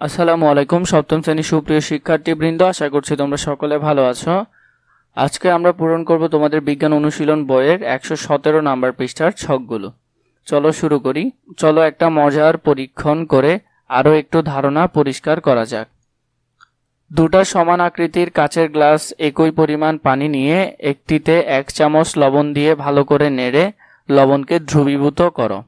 আসসালামু আলাইকুম, সপ্তম শ্রেণির সুপ্রিয় শিক্ষার্থীবৃন্দ আশা করছি তোমরা সকলে ভালো আছো। আজকে আমরা পূরণ করব তোমাদের বিজ্ঞান অনুশীলন বইয়ের একশো সতেরো নাম্বার পৃষ্ঠার ছকগুলো। চলো শুরু করি। চলো একটা মজার পরীক্ষণ করে আরও একটু ধারণা পরিষ্কার করা যাক। দুটা সমান আকৃতির কাচের গ্লাস একই পরিমাণ পানি নিয়ে একটিতে এক চামচ লবণ দিয়ে ভালো করে নেড়ে লবণকে ধ্রুবীভূত করো।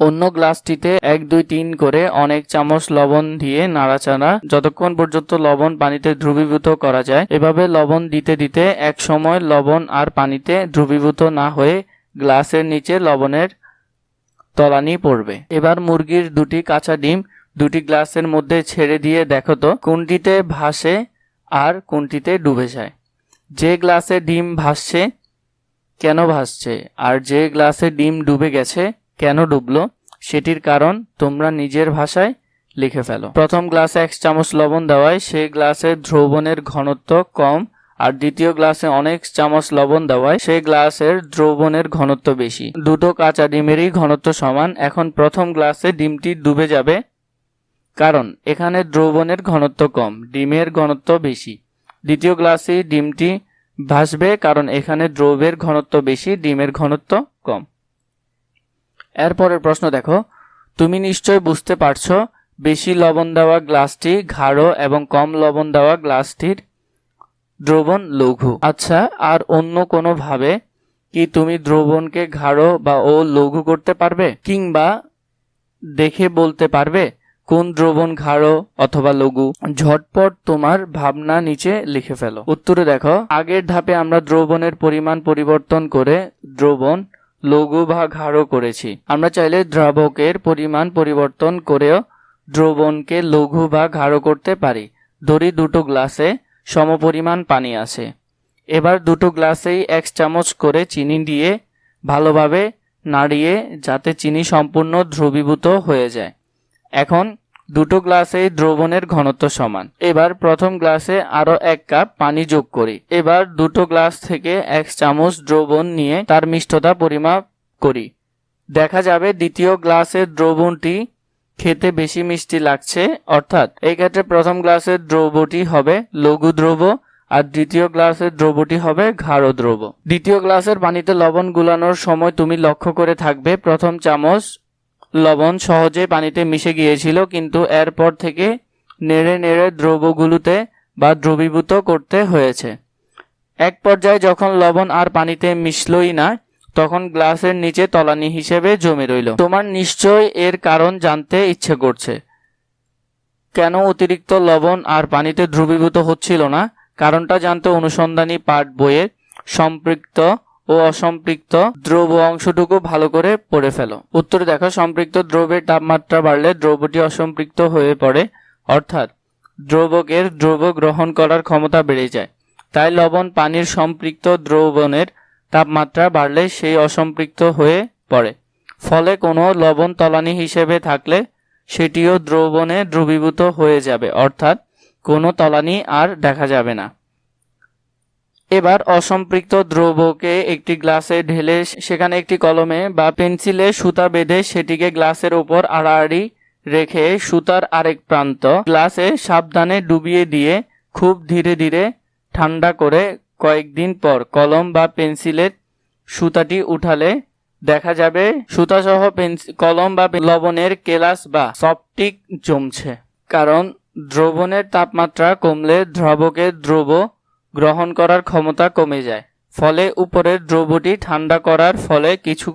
অন্য গ্লাসটিতে এক, দুই, তিন করে অনেক চামচ লবণ দিয়ে নাড়াচাড়া। যতক্ষণ পর্যন্ত লবণ পানিতে ধ্রুবীভূত করা যায়, এভাবে লবণ দিতে দিতে এক সময় লবণ আর পানিতে ধ্রুবীভূত না হয়ে গ্লাসের নিচে লবণের তলানি পড়বে। এবার মুরগির দুটি কাঁচা ডিম দুটি গ্লাসের মধ্যে ছেড়ে দিয়ে দেখো তো, কোনটিতে ভাসে আর কোনটিতে ডুবে যায়। যে গ্লাসে ডিম ভাসছে, কেন ভাসছে? আর যে গ্লাসে ডিম ডুবে গেছে কেন ডুবলো? সেটির কারণ তোমরা নিজের ভাষায় লিখে ফেলো। প্রথম গ্লাসে এক চামচ লবণ দেওয়ায়, সেই গ্লাসে দ্রবণের ঘনত্ব কম, আর দ্বিতীয় গ্লাসে অনেক চামচ লবণ দেওয়ায়, সেই গ্লাসের দ্রবণের ঘনত্ব বেশি। দুটো কাঁচা ডিমেরই ঘনত্ব সমান, এখন প্রথম গ্লাসে ডিমটি ডুবে যাবে। কারণ, এখানে দ্রবণের ঘনত্ব কম, ডিমের ঘনত্ব বেশি। দ্বিতীয় গ্লাসে ডিমটি ভাসবে, কারণ এখানে দ্রবের ঘনত্ব বেশি, ডিমের ঘনত্ব কম। এরপরের প্রশ্ন দেখো। তুমি নিশ্চয় বুঝতে পারছ, বেশি লবণ দেওয়া গ্লাসটি গাঢ় এবং কম লবণ দেওয়া গ্লাসটির দ্রবণ লঘু। আচ্ছা আর অন্য কোনো ভাবে কি তুমি দ্রবণকে গাঢ় বা ও লঘু করতে পারবে? কিংবা দেখে বলতে পারবে কোন দ্রবণ গাঢ় অথবা লঘু? ঝটপট তোমার ভাবনা নিচে লিখে ফেলো। উত্তরে দেখো, আগের ধাপে আমরা দ্রবণের পরিমাণ পরিবর্তন করে দ্রবণ লঘু বা গাঢ় করেছি। আমরা চাইলে দ্রাবকের পরিমাণ পরিবর্তন করেও দ্রবণকে লঘু বা গাঢ় করতে পারি। ধরি দুটো গ্লাসে সমপরিমাণ পানি আছে। এবার দুটো গ্লাসেই এক চামচ করে চিনি দিয়ে ভালোভাবে নাড়িয়ে যাতে চিনি সম্পূর্ণ দ্রবীভূত হয়ে যায়। এখন দুটো গ্লাসেই দ্রবণের ঘনত্ব সমান। এবার প্রথম গ্লাসে আরও এক কাপ পানি যোগ করি। এবার দুটো গ্লাস থেকে এক চামচ দ্রবণ নিয়ে তার মিষ্টতা পরিমাপ করি। দেখা যাবে দ্বিতীয় গ্লাসের দ্রবণটি খেতে বেশি মিষ্টি লাগছে, অর্থাৎ এই ক্ষেত্রে প্রথম গ্লাসের দ্রবটি হবে লঘু দ্রব আর দ্বিতীয় গ্লাসের দ্রবটি হবে গাঢ় দ্রব। দ্বিতীয় গ্লাসের পানিতে লবণ গুলানোর সময় তুমি লক্ষ্য করে থাকবে, প্রথম চামচ লবণ সহজে পানিতে মিশে গিয়েছিল, কিন্তু এরপর থেকে নেড়ে নেড়ে দ্রবগুলোতে বা দ্রবীভূত করতে হয়েছে। এক পর্যায়ে যখন লবণ আর পানিতে মিশলই না, তখন গ্লাসের নিচে তলানি হিসেবে জমে রইল। তোমার নিশ্চয় এর কারণ জানতে ইচ্ছে করছে। কেন অতিরিক্ত লবণ আর পানিতে দ্রবীভূত হচ্ছিল না? কারণটা জানতে অনুসন্ধানী পাঠ বইয়ের সম্পৃক্ত ও অসম্পৃক্ত দ্রব অংশটুকু ভালো করে পড়ে ফেলো। উত্তরে দেখো, সম্পৃক্ত দ্রবের তাপমাত্রা বাড়লে দ্রবটি অসম্পৃক্ত হয়ে পড়ে, অর্থাৎ দ্রবকের দ্রব গ্রহণ করার ক্ষমতা বেড়ে যায়। তাই লবণ পানির সম্পৃক্ত দ্রবণের তাপমাত্রা বাড়লে সেই অসম্পৃক্ত হয়ে পড়ে। ফলে কোনো লবণ তলানি হিসেবে থাকলে সেটিও দ্রবণে দ্রবীভূত হয়ে যাবে, অর্থাৎ কোনো তলানি আর দেখা যাবে না। এবার অসম্পৃক্ত দ্রবকে একটি গ্লাসে ঢেলে সেখানে একটি কলমে বা পেন্সিলে সুতা বেঁধে সেটিকে গ্লাসের ওপর আড়াআড়ি রেখে সুতার আরেক প্রান্ত গ্লাসে সাবধানে ডুবিয়ে দিয়ে খুব ধীরে ধীরে ঠান্ডা করে কয়েকদিন পর কলম বা পেন্সিলের সুতাটি উঠালে দেখা যাবে সুতাসহ কলম বা লবণের কেলাস বা সফটিক জমছে। কারণ দ্রবণের তাপমাত্রা কমলে দ্রবকের দ্রব গ্রহণ করার ক্ষমতা কমে যায়। ফলে উপরের দ্রবটি ঠান্ডা করার ফলে কিছু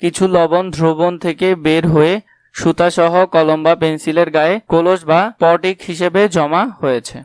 কিছু লবণ দ্রবণ থেকে বের হয়ে সুতাসহ কলম বা পেন্সিলের গায়ে কলস বা পটিক হিসেবে জমা হয়েছে।